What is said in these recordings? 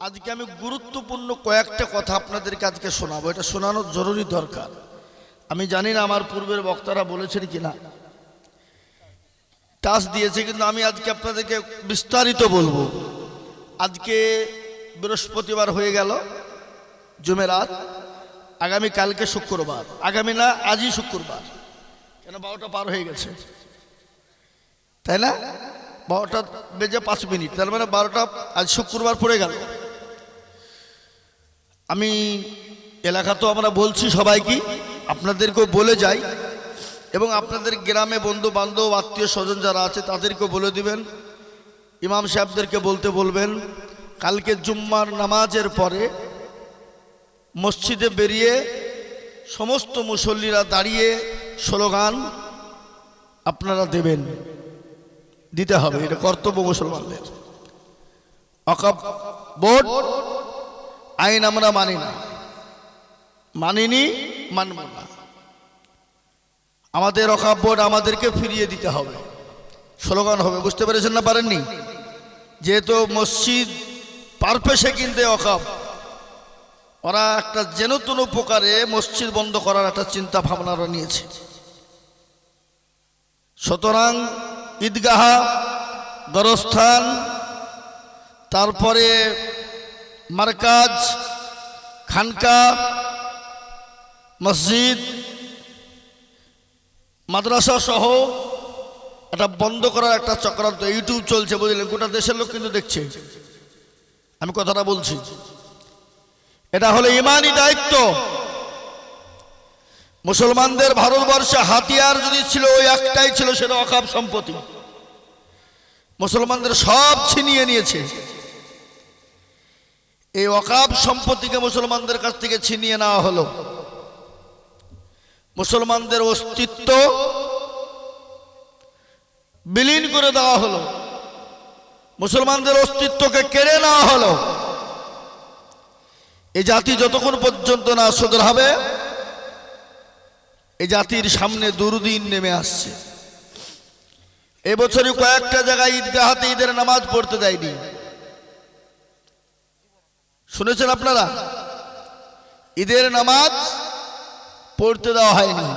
আজকে আমি গুরুত্বপূর্ণ কয়েকটা কথা আপনাদেরকে আজকে শোনাবো। এটা শোনানোর জরুরি দরকার। আমি জানি না আমার পূর্বের বক্তারা বলেছেন কিনা। টাস দিয়েছে, কিন্তু আমি আজকে আপনাদেরকে বিস্তারিত বলব। আজকে বৃহস্পতিবার হয়ে গেল, জুমেরাত। আগামী কালকে শুক্রবার। আগামী না, আজই শুক্রবার। কেন, বারোটা পার হয়ে গেছে। তাই না? বারোটা বেজে পাঁচ মিনিট। তার মানে বারোটা, আজ শুক্রবার পড়ে গেল। আমি এলাকা তো আমরা বলছি সবাইকে আপনাদেরকেও বলে যাই। এবং আপনাদের গ্রামে বন্ধু বান্ধব আত্মীয় স্বজন যারা আছে, তাদেরকেও বলে দিবেন। ইমাম সাহেবদেরকে বলতে বলবেন, কালকে জুম্মার নামাজের পরে মসজিদে বেরিয়ে সমস্ত মুসল্লিরা দাঁড়িয়ে স্লোগান আপনারা দেবেন। দিতে হবে, এটা কর্তব্য মুসলমানদের। অকাপ বোর্ড। আইন আমরা মানি না। মানিনি, মানব না। আমাদের অকাপ বোর্ড আমাদেরকে ফিরিয়ে দিতে হবে। স্লোগান হবে, বুঝতে পেরেছেন না পারেননি? যেহেতু মসজিদ পারপেশে কিনতে অকাপ। ওরা একটা যেন জেনতুন উপকারে মসজিদ বন্ধ করার একটা চিন্তা ভাবনা নিয়েছে। সুতরাং ঈদগাহা গরস্থান তারপরে মার্কাজ, খানকা, মসজিদ, মাদ্রাসা সহ এটা বন্ধ করার একটা চক্রান্ত, ইউটিউব চলছে বুঝলেন, গোটা দেশের লোক কিন্তু দেখছে। আমি কথাটা বলছি। এটা হলো ইমানই দায়িত্ব। মুসলমানদের ভারতবর্ষে হাতিয়ার যদি ছিল, ওই একটাই ছিল, সেটা অকাপ সম্পত্তি। মুসলমানদের সব ছিনিয়ে নিয়েছে। এই অকাব সম্পত্তিকে মুসলমানদের কাছ থেকে ছিনিয়ে নেওয়া হলো। মুসলমানদের অস্তিত্ব বিলীন করে দেওয়া হলো। মুসলমানদের অস্তিত্বকে কেড়ে নেওয়া হলো। এই জাতি যতক্ষণ পর্যন্ত না হবে, এই জাতির সামনে দুর্দিন নেমে আসছে। এবছরই কয়েকটা জায়গায় ঈদগাহাতে ঈদের নামাজ পড়তে দেয়নি। শুনেছেন আপনারা? ঈদের নামাজ পড়তে দেওয়া হয়নি।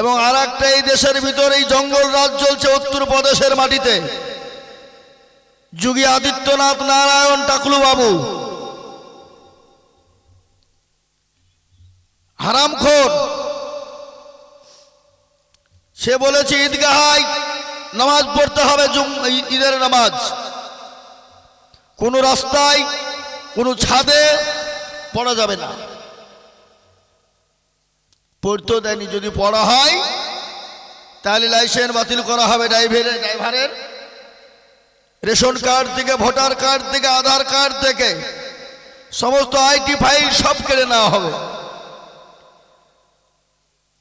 এবং আর একটা এই দেশের ভিতর এই জঙ্গল রাজ চলছে উত্তর প্রদেশের মাটিতে। যোগী আদিত্যনাথ নারায়ণ টাকলু বাবু হারামখোর। সে বলেছে, ঈদগাহায় নামাজ পড়তে হবে ঈদের নামাজ। কোনো রাস্তায় কোনো ছাদে পড়া যাবে না। পড়তেও দেয়নি, যদি পড়া হয়, তাহলে লাইসেন্স বাতিল করা হবে ড্রাইভারের ড্রাইভারের রেশন কার্ড থেকে, ভোটার কার্ড থেকে, আধার কার্ড থেকে, সমস্ত আইটি ফাইল সব কেড়ে নেওয়া হবে।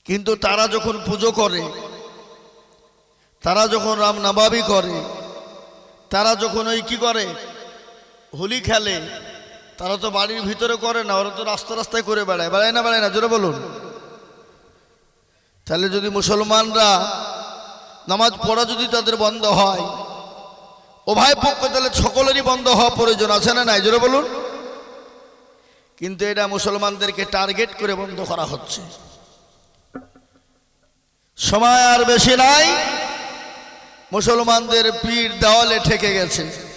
কিন্তু তারা যখন পুজো করে, তারা যখন রাম নবাবি করে, তারা যখন ওই কি করে, হোলি খেলে তারা তো বাড়ির ভিতরে করে না, ওরা তো রাস্তা রাস্তায় করে বেড়ায়। বেড়ায় না বেড়ায় না, জোরে বলুন। তাহলে যদি মুসলমানরা নামাজ পড়া যদি তাদের বন্ধ হয় উভয় পক্ষ তাহলে সকলেরই বন্ধ হওয়া প্রয়োজন আছে না নাই? জোরে বলুন। কিন্তু এটা মুসলমানদেরকে টার্গেট করে বন্ধ করা হচ্ছে। সময় আর বেশি নাই। মুসলমানদের পীর দেওয়ালে ঠেকে গেছে।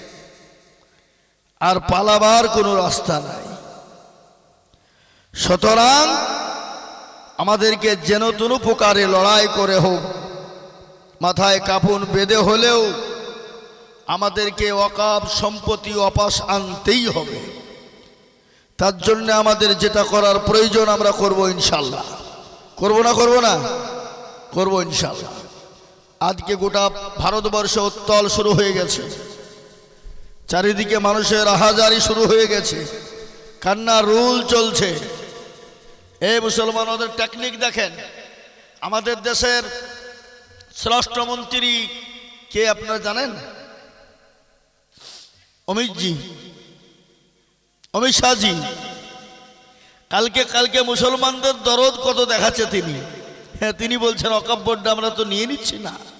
আর পালাবার কোনো রাস্তা নাই। সুতরাং আমাদেরকে যেন তনু প্রকারে লড়াই করে হোক, মাথায় কাপুন বেঁধে হলেও আমাদেরকে অকাপ সম্পত্তি অপাস আনতেই হবে। তার জন্য আমাদের যেটা করার প্রয়োজন আমরা করব ইনশাল্লাহ। করব না করব না? করব ইনশাল্লাহ। আজকে গোটা ভারতবর্ষে উত্তল শুরু হয়ে গেছে। চারিদিকে মানুষের আহাজারি শুরু হয়ে গেছে। কান্না রুল চলছে। এই মুসলমান, ওদের টেকনিক দেখেন। আমাদের দেশের স্বরাষ্ট্রমন্ত্রী কে আপনারা জানেন? অমিতজি অমিত শাহজি। কালকে কালকে মুসলমানদের দরদ কত দেখাচ্ছে তিনি। হ্যাঁ তিনি বলছেন, অকাব্যটা আমরা তো নিয়ে নিচ্ছি না।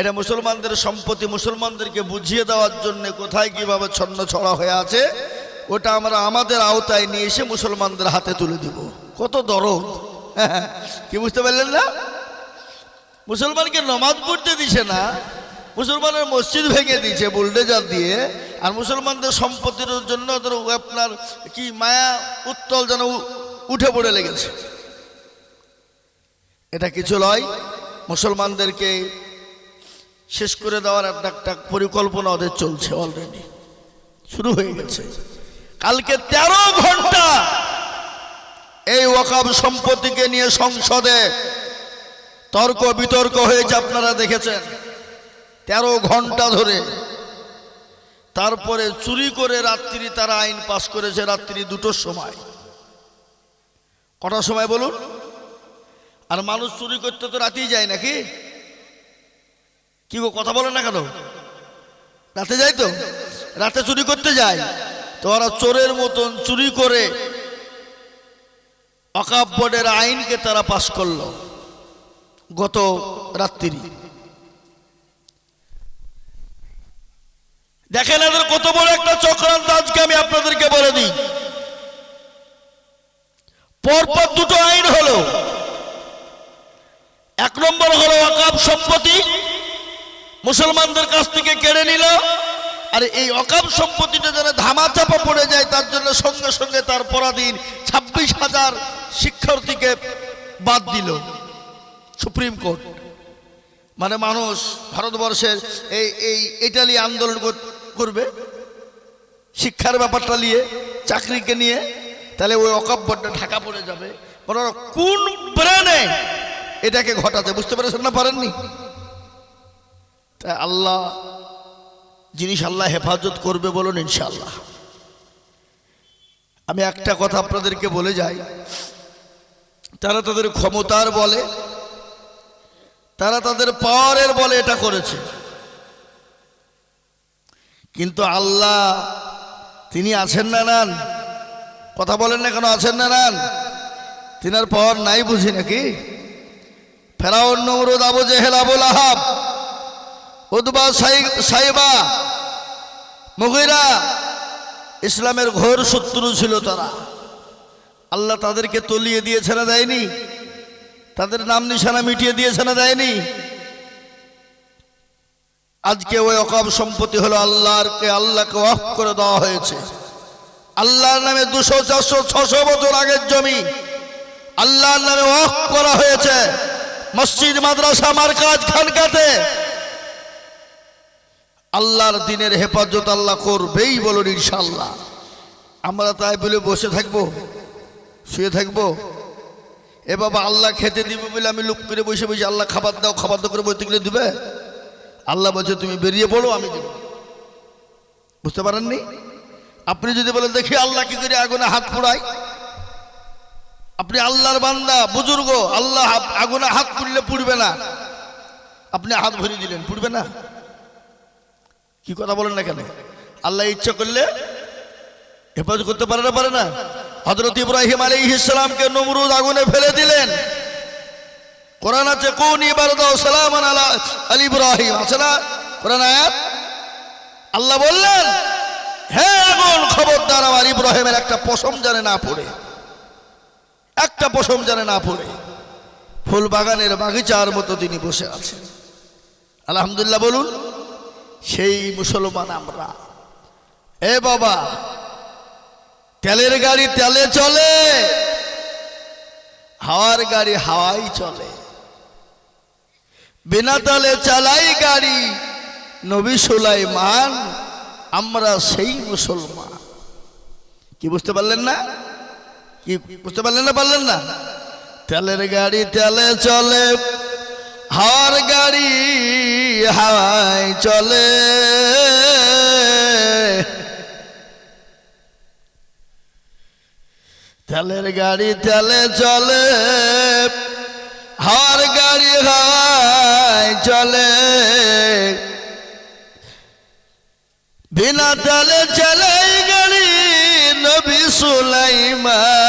এটা মুসলমানদের সম্পত্তি, মুসলমানদেরকে বুঝিয়ে দেওয়ার জন্য কোথায় কীভাবে ছন্ন ছড়া হয়ে আছে, ওটা আমরা আমাদের আওতায় নিয়ে এসে মুসলমানদের হাতে তুলে দিব। কত দরদ। কি বুঝতে পারলেন না? মুসলমানকে নমাজ পড়তে দিছে না, মুসলমানের মসজিদ ভেঙে দিয়েছে বুলডেজার দিয়ে, আর মুসলমানদের সম্পত্তির জন্য আপনার কি মায়া উত্তল যেন উঠে পড়ে লেগেছে। এটা কিছু নয় মুসলমানদেরকে শেষ করে দেওয়ার একটা একটা পরিকল্পনা ওদের চলছে অলরেডি শুরু হয়ে গেছে। কালকে তেরো ঘণ্টা এই ওয়াকাব সম্পত্তিকে নিয়ে সংসদে তর্ক বিতর্ক হয়েছে, আপনারা দেখেছেন? তেরো ঘণ্টা ধরে। তারপরে চুরি করে রাত্রি তারা আইন পাশ করেছে রাত্রি দুটোর সময়। কটার সময় বলুন? আর মানুষ চুরি করতে তো রাতেই যায় নাকি? কি গো, কথা বলেন না কেন? রাতে যাই তো? রাতে চুরি করতে যায় তো ওরা চোরের মতন চুরি করে অকাপ বোর্ডের আইনকে তারা পাশ করল গত রাত্রি। দেখেন এদের কত বড় একটা চক্রান্ত, আজকে আমি আপনাদেরকে বলে দিই। পরপর দুটো আইন হলো। এক নম্বর হলো অকাপ সম্পত্তি মুসলমানদের কাছ থেকে কেড়ে নিল। আর এই অকাম সম্পত্তিটা যেন ধামাচাপা পড়ে যায়, তার জন্য সঙ্গে সঙ্গে তার পরাধীন ছাব্বিশ হাজার শিক্ষার্থীকে বাদ দিল। Supreme Court. মানে মানুষ ভারতবর্ষের এই এই ইটালি আন্দোলন করবে, শিক্ষার ব্যাপারটা নিয়ে, চাকরিকে নিয়ে, তাহলে ওই অকাব্যটা ঢাকা পড়ে যাবে। কোন ব্রেনে এটাকে ঘটাতে, বুঝতে পেরেছেন না পারেননি? তাই আল্লাহ, জিনিস আল্লাহ হেফাজত করবে বলুন ইনশাল্লাহ আমি একটা কথা আপনাদেরকে বলে যাই, তারা তাদের ক্ষমতার বলে, তারা তাদের পাওয়ারের বলে এটা করেছে। কিন্তু আল্লাহ, তিনি আছেন না নান? কথা বলেন না কেন, আছেন না নান? তিনার পাওয়ার নাই বুঝি নাকি? ফেরাউন নমরুদ আবু জেহেল আবুল আহাব উদ্বা সাই- সাইবা, মুগিরা, ইসলামের ঘোর শত্রু ছিল তারা। আল্লাহ তাদেরকে তলিয়ে দিয়েছে না দেয়নি? তাদের নাম নিশানা মিটিয়ে দিয়েছে না দেয়নি? আজকে ওই অকাব সম্পত্তি হলো আল্লাহরকে আল্লাহকে অফ করে দেওয়া হয়েছে। আল্লাহর নামে দুশো, চারশো, ছশো বছর আগের জমি আল্লাহর নামে অফ করা হয়েছে। মসজিদ, মাদ্রাসা, মার্কাজ, খানকাতে আল্লাহর দিনের হেফাজত আল্লাহ করবেই বলুন ইনশাল্লাহ আমরা তাই বলে বসে থাকব, শুয়ে থাকব। এ বাবা আল্লাহ খেতে দিবে বলে আমি লুক করে বসে বসে আল্লাহ খাবার দাও খাবার দাও করে বসতে গেলে দিবে? আল্লাহ বলছে, তুমি বেরিয়ে পড়ো, আমি দেব। বুঝতে পারেননি? আপনি যদি বলেন, দেখি আল্লাহ কি করে আগুনে হাত পোড়ায়। আপনি আল্লাহর বান্দা, বুজুর্গ, আল্লাহ আগুনে হাত পুড়লে পুড়বে না। আপনি হাত ভরিয়ে দিলেন, পুড়বে না? কি কথা বলেন না কেন? আল্লাহ ইচ্ছা করলে হেফাজত করতে পারে না পারে না। হজরত ইব্রাহিম আলী ইসলামকে নমরুদ আগুনে ফেলে দিলেন। কোরআন আছে, কোন সালাম আলা ইব্রাহিম। আছে না? কোরআন আয়াত? আল্লাহ বললেন, হে আগুন, খবরদার আমার ইব্রাহিমের একটা পশম জানে না পড়ে, একটা পশম জানে না পড়ে। ফুল বাগানের বাগিচার মতো তিনি বসে আছেন। আলহামদুলিল্লাহ, বলুন। সেই মুসলমান আমরা। এ বাবা, তেলের গাড়ি তেলে চলে, হাওয়ার গাড়ি হাওয়াই চলে। বিনা তালে চালাই গাড়ি, নবী সুলাইমান, আমরা সেই মুসলমান। কি বুঝতে পারলেন না? কি বুঝতে পারলেন না পারলেন না? তেলের গাড়ি তেলে চলে হাওয়ার গাড়ি হাওয়াই চলে। তেলের গাড়ি তেলে চলে হাওয়ার গাড়ি হাওয়াই চলে। বিনা তেলে চলে গাড়ি নবী সুলাইমান।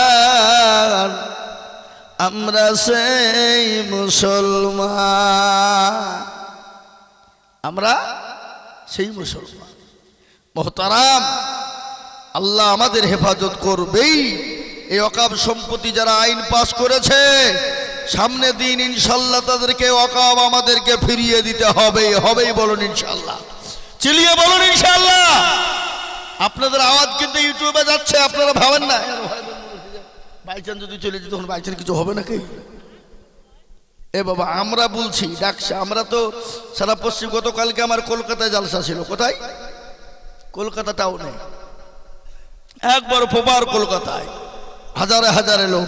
আমরা সেই মুসলমান। আমরা সেই মুসলমান। মোহতারাম, আল্লাহ আমাদের হেফাজত করবেই। এই অকাব সম্পত্তি যারা আইন পাস করেছে, সামনে দিন ইনশাল্লাহ তাদেরকে অকাব আমাদেরকে ফিরিয়ে দিতে হবে। হবেই বলুন ইনশাল্লাহ। চিলিয়ে বলুন ইনশাল্লাহ। আপনাদের আওয়াজ কিন্তু ইউটিউবে যাচ্ছে, আপনারা ভাবেন না। বাইচান যদি চলে যেত তখন বাইচান কিছু হবে নাকি? এ বাবা, আমরা বলছি, ডাকছে। আমরা তো সারা পশ্চিম, গতকালকে আমার কলকাতায় জালসা ছিল। কোথায়? কলকাতা টাউনে। একবার প্রপার কলকাতায়। হাজারে হাজারে লোক।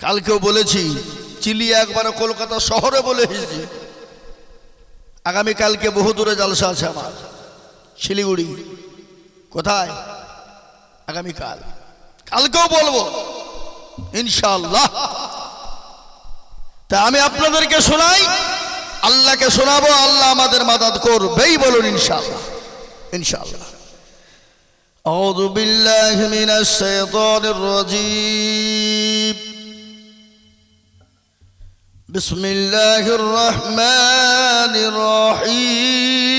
কালকেও বলেছি চিলি একবার কলকাতা শহরে বলে এসেছি। আগামীকালকে বহু দূরে জালসা আছে আমার। শিলিগুড়ি। কোথায়? আগামীকাল। কালকেও বলবো ইনশাল্লাহ তা আমি আপনাদেরকে শোনাই আল্লাহকে শোনাবো আল্লাহ আমাদের মাদাদ করবেই বলুন ইনশাআল্লাহ ইনশাআল্লাহ أعوذ بالله من الشيطان الرجيم بسم الله الرحمن الرحيم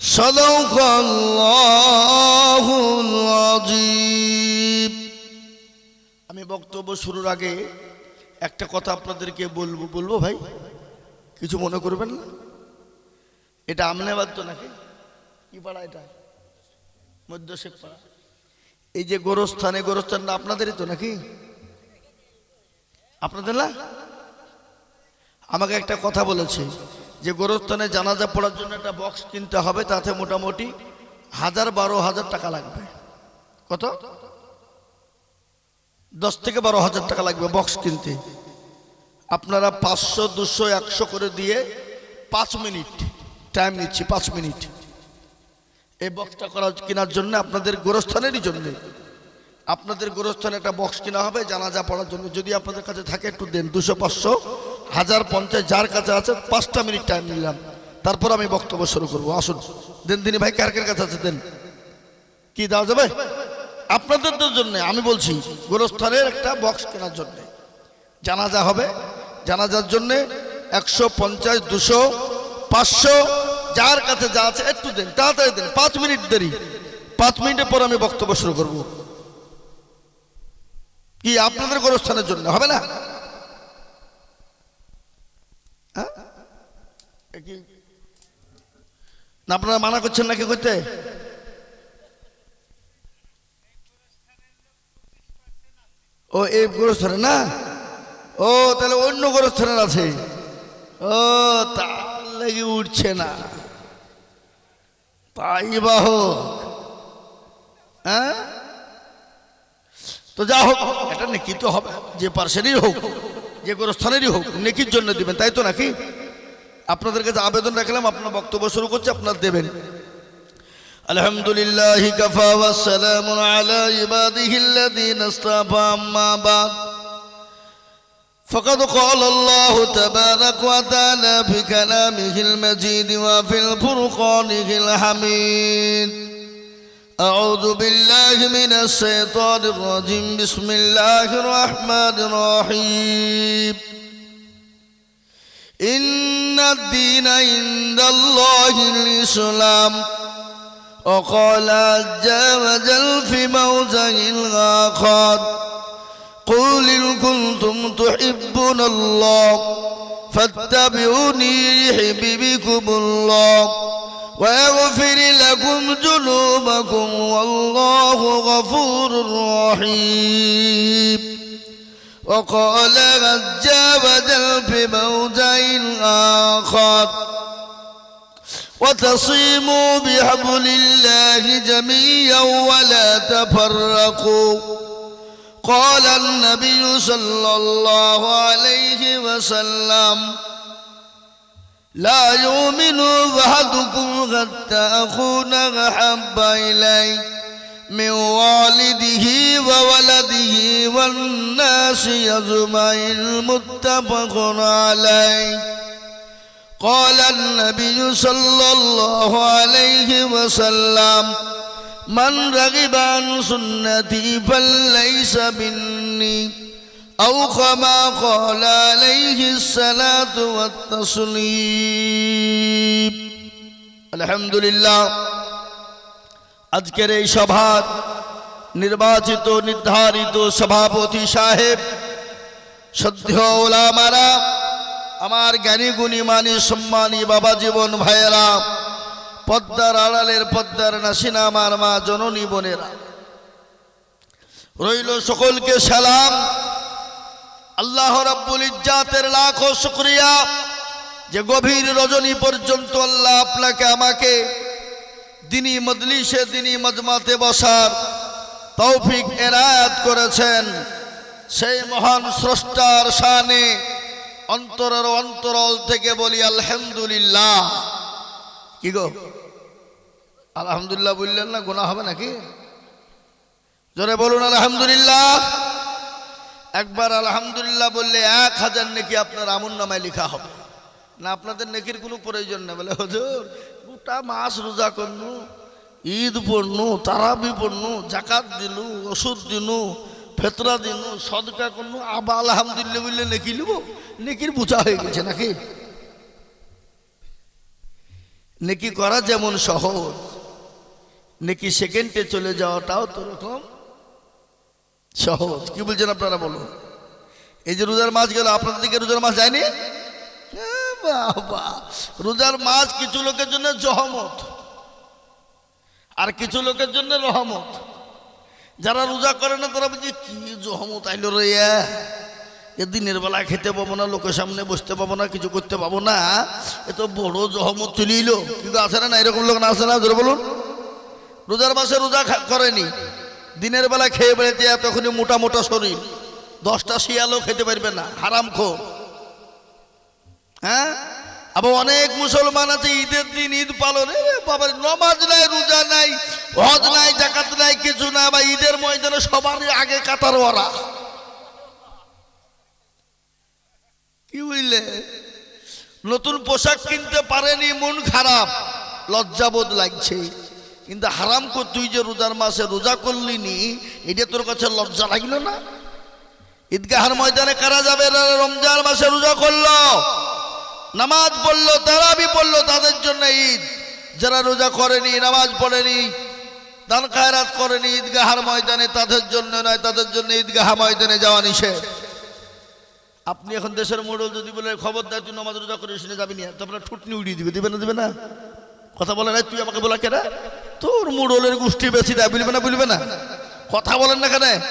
صدق الله العظيم আমি বক্তব্য শুরুর আগে একটা কথা আপনাদেরকে বলবো বলবো ভাই কিছু মনে করবেন না এটা আমনেবাদ তো নাকি কি পাড়া এটা মধ্য শেখ পাড়া এই যে গোরস্থানে গোরস্থান না আপনাদেরই তো নাকি আপনাদের না আমাকে একটা কথা বলেছে যে গোরস্থানে জানাজা পড়ার জন্য একটা বক্স কিনতে হবে, তাতে মোটামুটি হাজার বারো হাজার টাকা লাগবে। কত? দশ থেকে বারো হাজার টাকা লাগবে বক্স কিনতে। আপনারা পাঁচশো, দুশো, একশো করে দিয়ে পাঁচ মিনিট টাইম নিচ্ছি, পাঁচ মিনিট। এই বক্সটা করা কেনার জন্য আপনাদের গোরস্থানেরই জন্য। আপনাদের গোরস্থানে একটা বক্স কেনা হবে, জানাজা পড়ার জন্য। যদি আপনাদের কাছে থাকে একটু দেন, দুশো, পাঁচশো। হাজার পঞ্চাশ যার কাছে আছে, পাঁচটা মিনিট টাইম নিলাম। তারপর আমি বক্তব্য শুরু করব। আসুন, দেন দিনী ভাই, কার কার কাছে আছে, দেন। কি দেওয়া যাবে? আপনাদের জন্য, আমি বলছি, গোরস্থানের একটা বক্স কেনার জন্য। জানাজা হবে। জানাজার জন্য একশো পঞ্চাশ, দুশো, পাঁচশো, যার কাছে যা আছে, একটু দেন, তাড়াতাড়ি দেন, পাঁচ মিনিট দেরি। পাঁচ মিনিটের পর আমি বক্তব্য শুরু করব। কি, আপনাদের গোরস্থানের জন্য, হবে না? না, আপনারা মানা করছেন নাকি করতে? ও, এই গোরস্থানে না? ও, তাহলে অন্য গোরস্থানের আছে। ও তার লাগি উঠছে না? তাই বা হোক। হ্যাঁ? তো যা হোক, এটা নেকি তো হবে, যে পার্সেরই হোক। যে গোরস্থানেরই হোক নেকির জন্য দিবেন তাই তো নাকি আপনাদের কাছে আবেদন রাখলাম আপনার বক্তব্য শুরু করছে আপনার দেবেন الحمد لله كفى والسلام على عباده الذين اصطفى أما بعد فقد قال الله تبارك وتعالى في كلامه المجيد وفي الفرقانه الحميد أعوذ بالله من الشيطان الرجيم. بسم الله الرحمن الرحيم. إن الدين عند الله الإسلام. وقال عز وجل في موضع آخر قل إن كنتم تحبون الله فاتبعوني يحببكم الله. ويغفر لكم ذنوبكم والله غفور رحيم وقال وجل في موضع آخر وتصيموا بحبل الله جميعا ولا تفرقوا قال النبي صلى الله عليه وسلم لا يؤمن أحدكم حتى أكون أحب إليه من والده وولده والناس أجمعين متفق عليه. قال النبي صلى الله عليه وسلم من رغب عن سنتي فليس مني. أو كما قال عليه الصلاة والتسليم الحمد لله আজকের এই সভার নির্বাচিত নির্ধারিত সভাপতি সাহেব সদ্য ওলামারা আমার জ্ঞানী গুণী মানি সম্মানী বাবা জীবন ভাইয়েরা পদ্মার আড়ালের পদ্মার নাসিনা আমার মা জননী বোনেরা রইল সকলকে সালাম আল্লাহ রাব্বুল ইজ্জাতের লাখো শুক্রিয়া যে গভীর রজনী পর্যন্ত আল্লাহ আপনাকে, আমাকে দিনী মজলিসে, দিনী মজমাতে বসার তৌফিক এরায়াত করেছেন। সেই মহান স্রষ্টার শানে অন্তরের অন্তরল থেকে বলি আলহামদুলিল্লাহ। কি গো? আলহামদুলিল্লাহ বললেন না গোনা হবে নাকি? জোরে বলুন আলহামদুলিল্লাহ। একবার আলহামদুলিল্লাহ বললে এক হাজার নেকি আপনার আমুন নামায় লেখা হবে। না, আপনাদের নেকির কোনো প্রয়োজন নেই। বলে, হজুর, গোটা মাস রোজা করনু, ঈদ পড়নু, তারাবি পড়নু, জাকাত দিলু ওষুধ দিনু, ফেতরা দিনু, সদকা করনু, আবার আলহামদুলিল্লাহ বললে নেকি লিব? নেকির বোঝা হয়ে গেছে নাকি? নেকি করা যেমন সহজ, নেকি সেকেন্ডে চলে যাওয়াটাও তো রকম। সহজ। কি বলছেন আপনারা বলুন? এই যে রোজার মাছ গেল, আপনাদের দিকে রোজার মাছ যায়নি? রোজার মাছ কিছু লোকের জন্য জহমত, আর কিছু লোকের জন্য রহমত। যারা রোজা করে না, তারা বলছে, কি জহমত আইলো রে? এ? দিনের বেলা খেতে পাবো না, লোকের সামনে বসতে পাবো না, কিছু করতে পাবো না। এ তো বড় জহমত তুলিল কিন্তু আছে না এরকম লোক না আছে না বলুন। রোজার মাসে রোজা করেনি। দিনের বেলা খেয়ে বেড়েছে এতক্ষণই মোটা মোটা শরীর। দশটা শিয়ালও খেতে পারবে না, হারাম খো হ্যাঁ? আবার অনেক মুসলমান আছে, ঈদের দিন ঈদ পালন, এ বাবা নমাজ নাই, রোজা নাই, হজ নাই জাকাত নাই, কিছু না বা ঈদের ময়দানে সবার আগে কাতার ওরা কি বুঝলে নতুন পোশাক কিনতে পারেনি, মন খারাপ লজ্জাবোধ লাগছে। কিন্তু হারাম কর তুই যে রোজার মাসে রোজা করলি নি, এটা তোর কাছে লজ্জা লাগল না? ঈদগাহার ময়দানে কারা যাবে? রমজান মাসে রোজা করল। নামাজ পড়ল তারাবি পড়ল, তাদের জন্য ঈদ। যারা রোজা করেনি, নামাজ পড়েনি, দান খায়রাত করেনি, ঈদগাহার ময়দানে তাদের জন্য নয়, তাদের জন্য ঈদগাহা ময়দানে যাওয়া নিষেধ। আপনি এখন দেশের মোড়ল যদি বলে, খবর দেয়, তুই নামাজ রোজা করে শুনে যাবি না তো আপনার ঠুটনি উড়িয়ে দিবে দিবে না দিবে না। কথা বলে না তুই আমাকে বলা কেনা তোর মোড়লের গোষ্ঠী বেশি দেয় বলবে না বলবে না? কথা বলেন না কেন?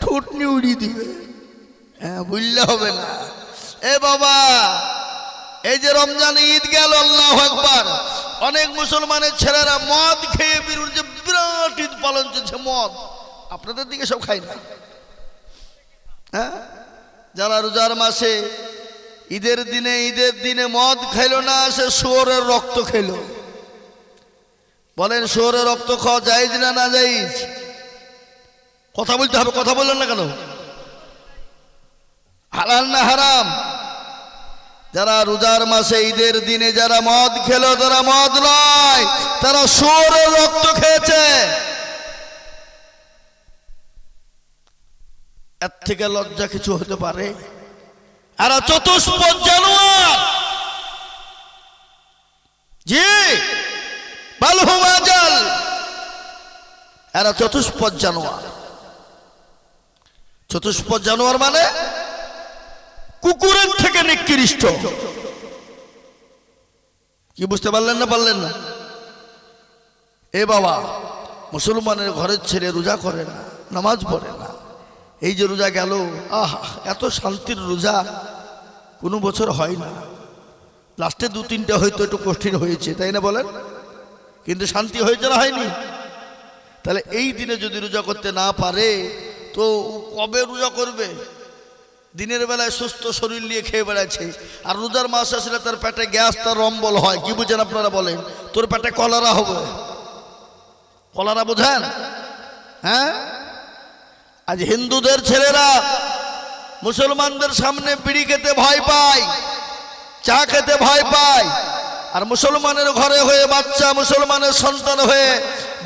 ঠুটনি উড়িয়ে দিবে। হ্যাঁ বুঝলে হবে না। এ বাবা, এই যে রমজান ঈদ গেল, আল্লাহ একবার অনেক মুসলমানের ছেলেরা মদ খেয়ে বেরোন যে বিরাট ঈদ পালন চলছে, মদ। আপনাদের দিকে সব খায় না। হ্যাঁ? যারা রোজার মাসে ঈদের দিনে ঈদের দিনে মদ খাইলো না, সে শুয়োরের রক্ত খেলো বলেন, শুয়োরের রক্ত খাওয়া যাইজ না না যাইজ কথা বলতে হবে, কথা বললেন না কেন? হালাল না হারাম? যারা রোজার মাসে ঈদের দিনে যারা মদ খেলো তারা মদ নয় তারা শুয়োরের রক্ত খেয়েছে। এর থেকে লজ্জা কিছু হতে পারে? আর চতুষ্পদ জানোয়ার। জি। এরা চতুষ্পদ জানোয়ার। চতুষ্পদ জানোয়ার মানে কুকুরের থেকে নিকৃষ্ট। কি বুঝতে পারলেন না পারলেন না? এ বাবা, মুসলমানের ঘরের ছেলে রোজা করে না, নামাজ পড়ে না। এই যে রোজা গেল, আহ, এত শান্তির রোজা। কোনো বছর হয় না। লাস্টে দু তিনটে হয়তো একটু কঠিন হয়েছে, তাই না বলেন? কিন্তু শান্তি হয়েছে না হয়নি? তাহলে এই দিনে যদি রোজা করতে না পারে, তো কবে রোজা করবে? দিনের বেলায় সুস্থ শরীর নিয়ে খেয়ে বেড়াচ্ছে। আর রোজার মাস আসলে তার পেটে গ্যাস, তার রম্বল হয়। কি বুঝেন আপনারা বলেন? তোর পেটে কলারা হবে। কলারা বোঝেন? হ্যাঁ? আজ হিন্দুদের ছেলেরা মুসলমানদের সামনে বিড়ি খেতে ভয় পায়, চা খেতে ভয় পায় আর মুসলমানের ঘরে হয়ে, বাচ্চা মুসলমানের সন্তান হয়ে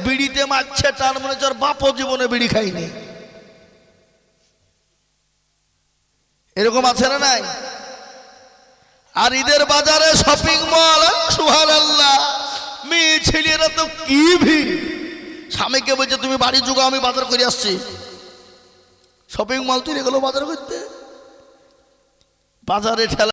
বিড়িতে মারছে, তার মনে হচ্ছে বাপও জীবনে বিড়ি খাইনি এরকম আছে না নাই? আর ঈদের বাজারে শপিং মল সুহান আল্লাহ মেয়ে ছেলেরা তো কি ভিড়? স্বামীকে বলছে, তুমি বাড়ি যুগো আমি বাজার করে আসছি। শপিং মল তুই এগুলো বাজার করতে। বাজারে ঠেলা